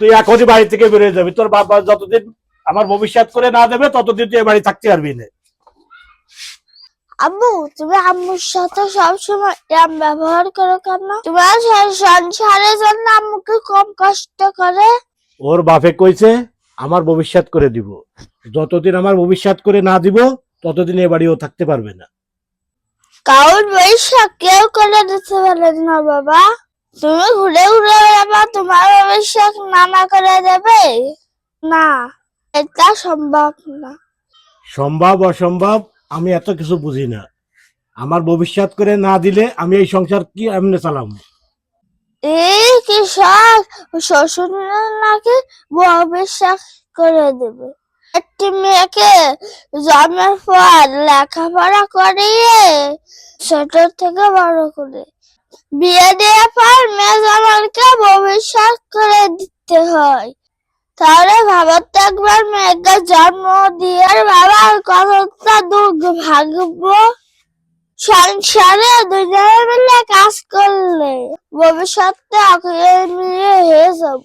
তুই এখনই বাড়ি থেকে বেরিয়ে যাবি। তোর বাবা যতদিন আমার ভবিষ্যৎ করে না দেবে ততদিন তুই বাড়ি থাকতে পারবি না। আম্মু তুমি আম্মুর সাথে সবসময় এরম ব্যবহার করো কেন? তোমার সংসারের জন্য আম্মুকে কম কষ্ট করে? ওর বাপে কইছে আমার ভবিষ্যৎ করে দিব। যতদিন আমার ভবিষ্যৎ করে না দিব ততদিন এ বাড়ি ও থাকতে পারবে না। কাউর বৈশাখ কেউ করে দিতে পারেন না বাবা। তুমি ঘুরে ঘুরে তোমার ভবিষ্যৎ নানা করে দেবে? না এটা সম্ভব না। সম্ভব অসম্ভব আমি এত কিছু বুঝি না। আমার ভবিষ্যৎ করে না দিলে আমি এই সংসার কি এমনি চালাম? এই কৃষক শ্বশুর নাকি ভবিষ্যৎ করে দেবে। একটি মেয়েকে জন্মের পর লেখাপড়া করিয়ে ছোট থেকে বড় করে বিয়ে দেওয়ার পর মেয়ে জামালকে ভবিষ্যৎ করে দিতে হয়। তাহলে ভাবতে একবার মেয়েকে জন্ম দিয়ে বাবার কতটা দুঃখ ভাগবো সংসারে দুজনে মিলে কাজ করলে ভবিষ্যতে মিলিয়ে হয়ে যাব।